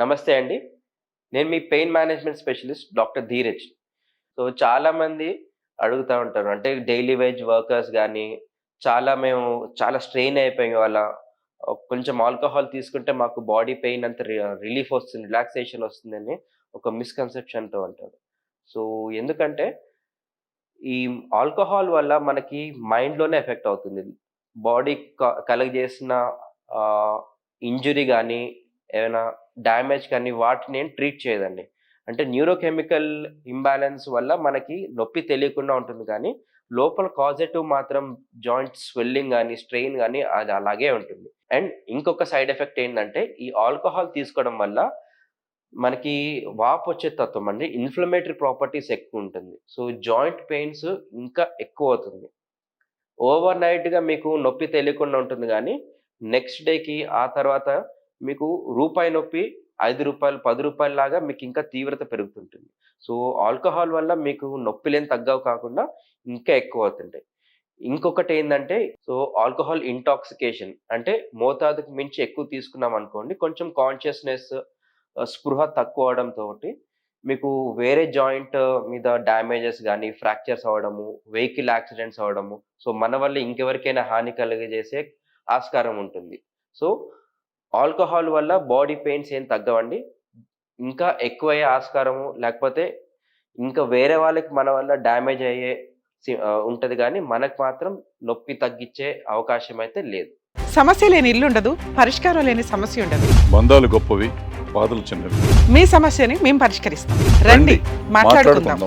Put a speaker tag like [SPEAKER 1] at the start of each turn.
[SPEAKER 1] నమస్తే అండి. నేను మీ pain management specialist doctor Dheeraj. So చాలామంది అడుగుతూ ఉంటారు. అంటే డైలీ వేజ్ వర్కర్స్ కానీ చాలా మేము చాలా స్ట్రెయిన్ అయిపోయాం వాళ్ళ కొంచెం ఆల్కహాల్ తీసుకుంటే మాకు బాడీ పెయిన్ అంత రిలీఫ్ వస్తుంది రిలాక్సేషన్ వస్తుందని ఒక మిస్కన్సెప్షన్తో అంటారు. సో ఎందుకంటే ఈ ఆల్కహాల్ వల్ల మనకి మైండ్లోనే ఎఫెక్ట్ అవుతుంది. బాడీ కలగజేసిన ఇంజురీ కానీ ఏమైనా డ్యామేజ్ కానీ వాటిని ఏం ట్రీట్ చేయదండి. అంటే న్యూరోకెమికల్ ఇంబ్యాలెన్స్ వల్ల మనకి నొప్పి తెలియకుండా ఉంటుంది కానీ లోపల కాజెటివ్ మాత్రం జాయింట్ స్వెల్లింగ్ కానీ స్ట్రెయిన్ కానీ అది అలాగే ఉంటుంది. అండ్ ఇంకొక సైడ్ ఎఫెక్ట్ ఏంటంటే ఈ ఆల్కహాల్ తీసుకోవడం వల్ల మనకి వాపు వచ్చే తత్వం అండి ఇన్ఫ్లమేటరీ ప్రాపర్టీస్ ఎక్కువ ఉంటుంది. సో జాయింట్ పెయిన్స్ ఇంకా ఎక్కువ అవుతుంది. ఓవర్ నైట్గా మీకు నొప్పి తెలియకుండా ఉంటుంది కానీ నెక్స్ట్ డేకి ఆ తర్వాత మీకు రూపాయి నొప్పి ఐదు రూపాయలు పది రూపాయల లాగా మీకు ఇంకా తీవ్రత పెరుగుతుంటుంది. సో ఆల్కహాల్ వల్ల మీకు నొప్పిలేని తగ్గవు కాకుండా ఇంకా ఎక్కువ అవుతుంటాయి. ఇంకొకటి ఏంటంటే సో ఆల్కహాల్ ఇంటాక్సికేషన్ అంటే మోతాదుకు మించి ఎక్కువ తీసుకున్నాం అనుకోండి కొంచెం కాన్షియస్నెస్ స్పృహ తక్కువ అవడంతో మీకు వేరే జాయింట్ మీద డ్యామేజెస్ కానీ ఫ్రాక్చర్స్ అవ్వడము వెహికల్ యాక్సిడెంట్స్ అవ్వడము సో మన వల్ల ఇంకెవరికైనా హాని కలిగజేసే ఆస్కారం ఉంటుంది. సో ఆల్కహాల్ వల్ల బాడీ పెయిన్స్ ఏం తగ్గవండి. ఇంకా ఎక్కువయ్యే ఆస్కారము లేకపోతే ఇంకా వేరే వాళ్ళకి మన వల్ల డ్యామేజ్ అయ్యే ఉంటది కానీ మనకు మాత్రం నొప్పి తగ్గించే అవకాశం అయితే లేదు.
[SPEAKER 2] సమస్య లేని ఇల్లు ఉండదు పరిష్కారం లేని సమస్య ఉండదు.
[SPEAKER 3] బంధాలు గొప్పవి బాధలు చిన్నవి.
[SPEAKER 2] మీ సమస్యని మేము పరిష్కరిస్తాం. రండి
[SPEAKER 3] మాట్లాడుకుందాం.